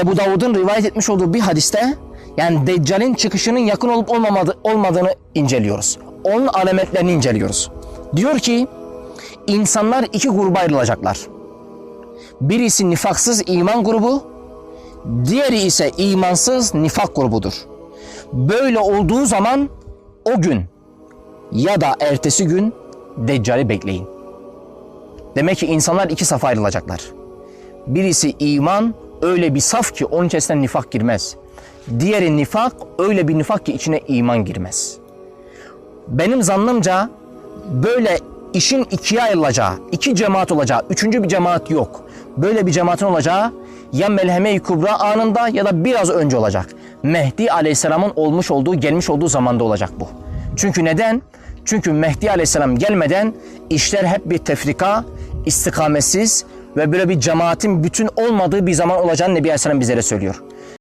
Ebu Davud'un rivayet etmiş olduğu bir hadiste yani Deccal'in çıkışının yakın olup olmamadı, olmadığını inceliyoruz. Onun alametlerini inceliyoruz. Diyor ki insanlar iki gruba ayrılacaklar. Birisi nifaksız iman grubu, diğeri ise imansız nifak grubudur. Böyle olduğu zaman o gün ya da ertesi gün Deccal'i bekleyin. Demek ki insanlar iki safa ayrılacaklar. Birisi iman öyle bir saf ki onun içerisine nifak girmez. Diğeri nifak öyle bir nifak ki içine iman girmez. Benim zannımca böyle işin ikiye ayrılacağı, iki cemaat olacağı, üçüncü bir cemaat yok. Böyle bir cemaatin olacağı ya Melheme-i Kubra anında ya da biraz önce olacak. Mehdi Aleyhisselam'ın olmuş olduğu, gelmiş olduğu zamanda olacak bu. Çünkü neden? Çünkü Mehdi Aleyhisselam gelmeden işler hep bir tefrika, istikametsiz ve böyle bir cemaatin bütün olmadığı bir zaman olacağını Nebi Aleyhisselam bizlere söylüyor.